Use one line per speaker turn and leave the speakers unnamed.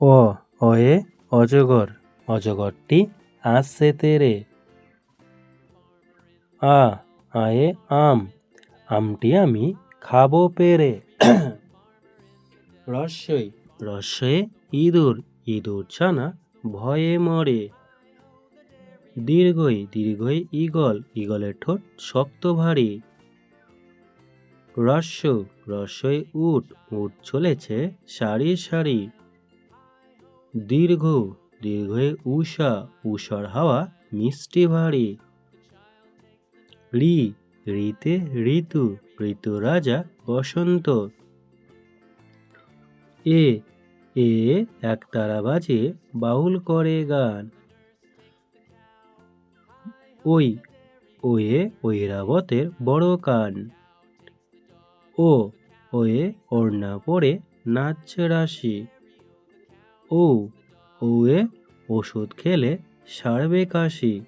অ অয়ে অজগর, অজগরটি আসছে তেরে। আ, আয়ে আম, আমটি আমি খাব পেরে। রস্যই রস্যয়ে ইঁদুর ইঁদুর ছানা ভয়ে মরে। দীর্ঘই দীর্ঘই ঈগল ঈগলের ঠোঁট শক্ত ভারী। রস্য, রস্যই উট উট চলেছে সারি সারি। দীর্ঘ দীর্ঘই উষা উষার হাওয়া মিষ্টি ভারী। ঋ ঋতে ঋতু ঋতু রাজা বসন্ত। এ এ একতারা বাজে বাউল করে গান। ওই, ওয়ে ঐরাবতের বড় কান। ও, ওয়ে ওড়না পরে নাচ রাশি। ও ওয়ে ওষুধ খেলে সারবে কাশি।